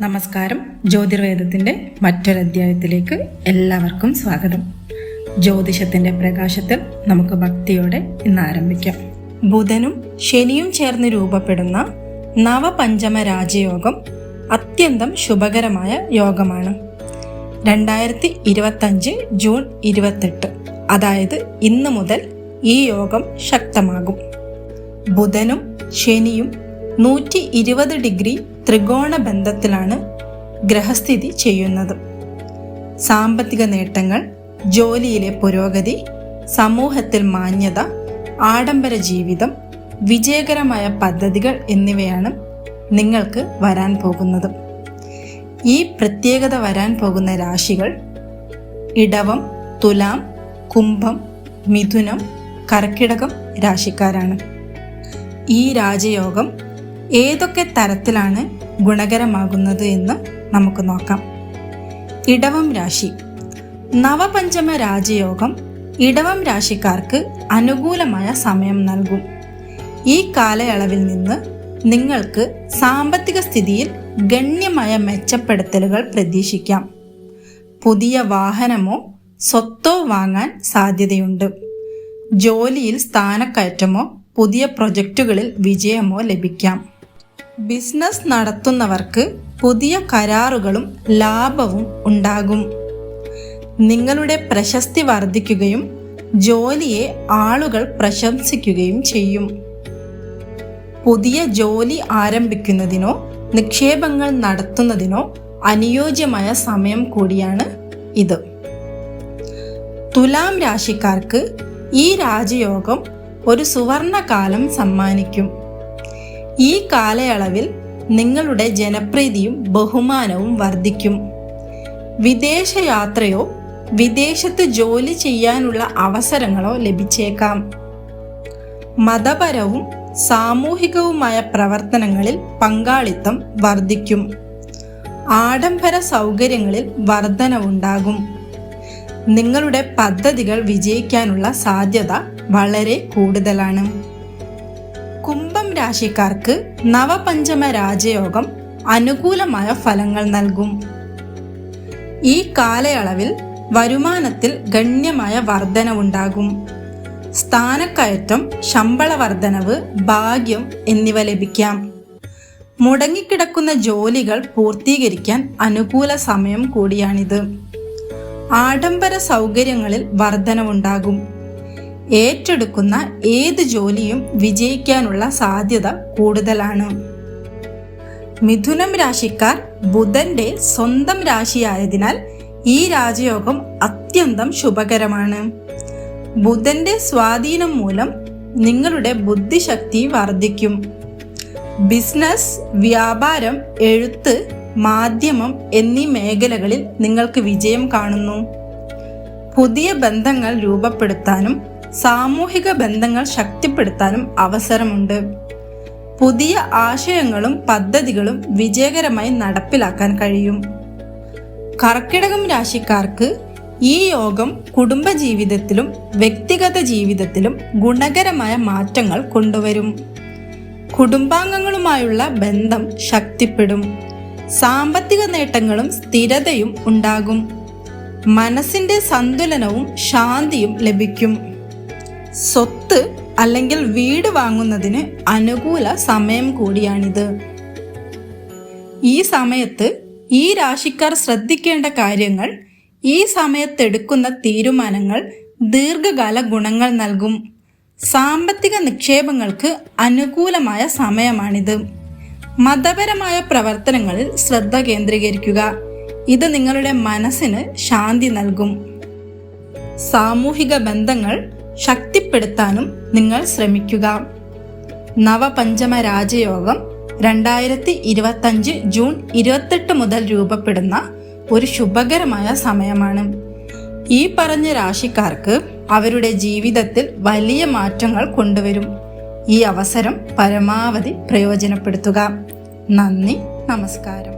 നമസ്കാരം. ജ്യോതിർവേദത്തിന്റെ മറ്റൊരധ്യായത്തിലേക്ക് എല്ലാവർക്കും സ്വാഗതം. ജ്യോതിഷത്തിന്റെ പ്രകാശത്തിൽ നമുക്ക് ഭക്തിയോടെ ഇന്ന് ആരംഭിക്കാം. ബുധനും ശനിയും ചേർന്ന് രൂപപ്പെടുന്ന നവപഞ്ചമ രാജയോഗം അത്യന്തം ശുഭകരമായ യോഗമാണ്. രണ്ടായിരത്തി ഇരുപത്തഞ്ച് ജൂൺ ഇരുപത്തെട്ട് അതായത് ഇന്ന് മുതൽ ഈ യോഗം ശക്തമാകും. ബുധനും ശനിയും നൂറ്റി ഇരുപത് ഡിഗ്രി ത്രികോണ ബന്ധത്തിലാണ് ഗ്രഹസ്ഥിതി ചെയ്യുന്നത്. സാമ്പത്തിക നേട്ടങ്ങൾ ജോലിയിലെ പുരോഗതി സമൂഹത്തിൽ മാന്യത ആഡംബര ജീവിതം വിജയകരമായ പദ്ധതികൾ എന്നിവയാണ് നിങ്ങൾക്ക് വരാൻ പോകുന്നത്. ഈ പ്രത്യേകത വരാൻ പോകുന്ന രാശികൾ ഇടവം തുലാം കുംഭം മിഥുനം കർക്കിടകം രാശിക്കാരാണ്. ഈ രാജയോഗം ഏതൊക്കെ തരത്തിലാണ് ഗുണകരമാകുന്നത് എന്ന് നമുക്ക് നോക്കാം. ഇടവം രാശി. നവപഞ്ചമ രാജയോഗം ഇടവം രാശിക്കാർക്ക് അനുകൂലമായ സമയം നൽകും. ഈ കാലയളവിൽ നിന്ന് നിങ്ങൾക്ക് സാമ്പത്തിക സ്ഥിതിയിൽ ഗണ്യമായ മെച്ചപ്പെടുത്തലുകൾ പ്രതീക്ഷിക്കാം. പുതിയ വാഹനമോ സ്വത്തോ വാങ്ങാൻ സാധ്യതയുണ്ട്. ജോലിയിൽ സ്ഥാനക്കയറ്റമോ പുതിയ പ്രൊജക്റ്റുകളിൽ വിജയമോ ലഭിക്കാം. ബിസിനസ് നടത്തുന്നവർക്ക് പുതിയ കരാറുകളും ലാഭവും ഉണ്ടാകും. നിങ്ങളുടെ പ്രശസ്തി വർദ്ധിക്കുകയും ജോലിയെ ആളുകൾ പ്രശംസിക്കുകയും ചെയ്യും. പുതിയ ജോലി ആരംഭിക്കുന്നതിനോ നിക്ഷേപങ്ങൾ നടത്തുന്നതിനോ അനുയോജ്യമായ സമയം കൂടിയാണ് ഇത്. തുലാം രാശിക്കാർക്ക് ഈ രാജയോഗം ഒരു സുവർണകാലം സമ്മാനിക്കും. ഈ കാലയളവിൽ നിങ്ങളുടെ ജനപ്രീതിയും ബഹുമാനവും വർദ്ധിക്കും. വിദേശയാത്രയോ വിദേശത്ത് ജോലി ചെയ്യാനുള്ള അവസരങ്ങളോ ലഭിച്ചേക്കാം. മതപരവും സാമൂഹികവുമായ പ്രവർത്തനങ്ങളിൽ പങ്കാളിത്തം വർദ്ധിക്കും. ആഡംബര സൗകര്യങ്ങളിൽ വർധനവുണ്ടാകും. നിങ്ങളുടെ പദ്ധതികൾ വിജയിക്കാനുള്ള സാധ്യത വളരെ കൂടുതലാണ്. കുംഭം രാശിക്കാർക്ക് നവപഞ്ചമ രാജയോഗം അനുകൂലമായ ഫലങ്ങൾ നൽകും. ഈ കാലയളവിൽ വരുമാനത്തിൽ ഗണ്യമായ വർധനവുണ്ടാകും. സ്ഥാനക്കയറ്റം ശമ്പള വർധനവ് ഭാഗ്യം എന്നിവ ലഭിക്കാം. മുടങ്ങിക്കിടക്കുന്ന ജോലികൾ പൂർത്തീകരിക്കാൻ അനുകൂല സമയം കൂടിയാണിത്. ആഡംബര സൗകര്യങ്ങളിൽ വർധനവുണ്ടാകും. ഏറ്റെടുക്കുന്ന ഏത് ജോലിയും വിജയിക്കാനുള്ള സാധ്യത കൂടുതലാണ്. മിഥുനം രാശിക്കാർ ബുധന്റെ സ്വന്തം രാശിയായതിനാൽ ഈ രാജയോഗം അത്യന്തം ശുഭകരമാണ്. ബുധന്റെ സ്വാധീനം മൂലം നിങ്ങളുടെ ബുദ്ധിശക്തി വർദ്ധിക്കും. ബിസിനസ് വ്യാപാരം എഴുത്ത് മാധ്യമം എന്നീ മേഖലകളിൽ നിങ്ങൾക്ക് വിജയം കാണുന്നു. പുതിയ ബന്ധങ്ങൾ രൂപപ്പെടുത്താനും സാമൂഹിക ബന്ധങ്ങൾ ശക്തിപ്പെടുത്താനും അവസരമുണ്ട്. പുതിയ ആശയങ്ങളും പദ്ധതികളും വിജയകരമായി നടപ്പിലാക്കാൻ കഴിയും. കർക്കിടകം രാശിക്കാർക്ക് ഈ യോഗം കുടുംബജീവിതത്തിലും വ്യക്തിഗത ജീവിതത്തിലും ഗുണകരമായ മാറ്റങ്ങൾ കൊണ്ടുവരും. കുടുംബാംഗങ്ങളുമായുള്ള ബന്ധം ശക്തിപ്പെടും. സാമ്പത്തിക നേട്ടങ്ങളും സ്ഥിരതയും ഉണ്ടാകും. മനസ്സിന്റെ സന്തുലനവും ശാന്തിയും ലഭിക്കും. സ്വത്ത് അല്ലെങ്കിൽ വീട് വാങ്ങുന്നതിന് അനുകൂല സമയം കൂടിയാണിത്. ഈ സമയത്ത് ഈ രാശിക്കാർ ശ്രദ്ധിക്കേണ്ട കാര്യങ്ങൾ ഈ സമയത്തെടുക്കുന്ന തീരുമാനങ്ങൾ ദീർഘകാല ഗുണങ്ങൾ നൽകും. സാമ്പത്തിക നിക്ഷേപങ്ങൾക്ക് അനുകൂലമായ സമയമാണിത്. മതപരമായ പ്രവർത്തനങ്ങളിൽ ശ്രദ്ധ കേന്ദ്രീകരിക്കുക. ഇത് നിങ്ങളുടെ മനസ്സിന് ശാന്തി നൽകും. സാമൂഹിക ബന്ധങ്ങൾ ശക്തിപ്പെടുത്താനും നിങ്ങൾ ശ്രമിക്കുക. നവപഞ്ചമ രാജയോഗം രണ്ടായിരത്തി ഇരുപത്തഞ്ച് ജൂൺ ഇരുപത്തെട്ട് മുതൽ രൂപപ്പെടുന്ന ഒരു ശുഭകരമായ സമയമാണ്. ഈ പറഞ്ഞ രാശിക്കാർക്ക് അവരുടെ ജീവിതത്തിൽ വലിയ മാറ്റങ്ങൾ കൊണ്ടുവരും. ഈ അവസരം പരമാവധി പ്രയോജനപ്പെടുത്തുക. നന്ദി നമസ്കാരം.